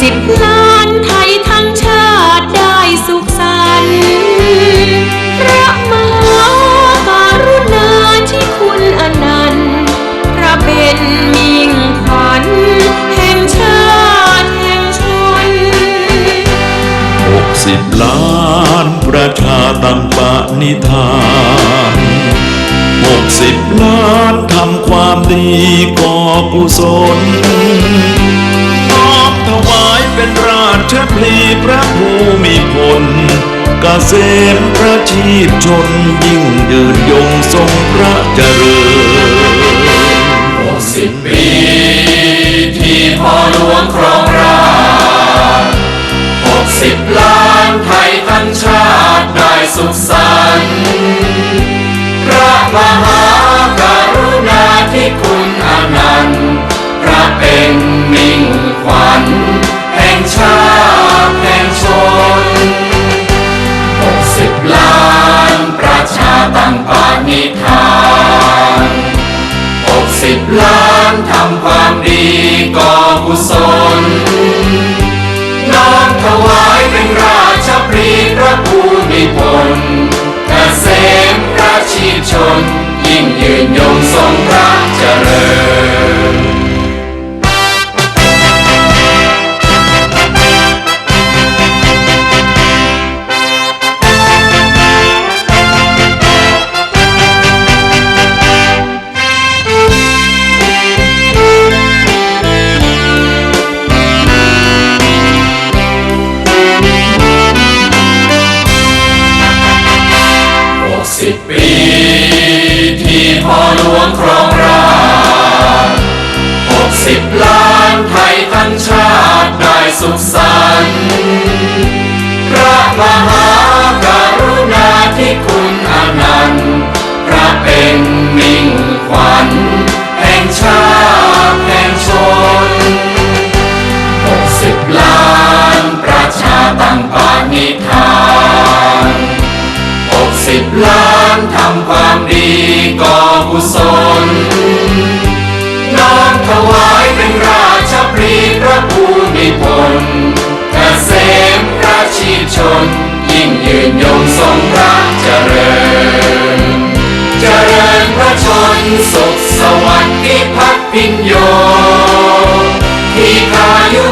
สิบล้านไทยทั้งชาติได้สุขสันต์พระมหากรุณาที่คุณอนันต์พระเป็นมิ่งขวัญแห่งชาติแห่งชนหกสิบล้านประชาตั้งปณิธานหกสิบล้านทำความดีก่อกุศล พลีพระภูมิพลเกษมพระชีพชนยิ่งยืนยงทรงพระเจริญหกสิบปีที่พ่อหลวงครองราชหกสิบล้านไทยทั้งชาติได้สุขสันต์พระมหาำความดีก่อกุศลน้อมถวาย ปีที่พ่อหลวงครองราชหกสิบล้านไทยทั้งชาติได้สุขสันต์ สิบล้านทำความดีก่อกุศลน้อมถวายเป็นราชพรีพระภูมิพลเกษมระชีพชน ยิ่งยืนยงทรงพระเจริญ เจริญพระชนสุขสวัสดิ์พิพัฒน์พิญโยที่คายุ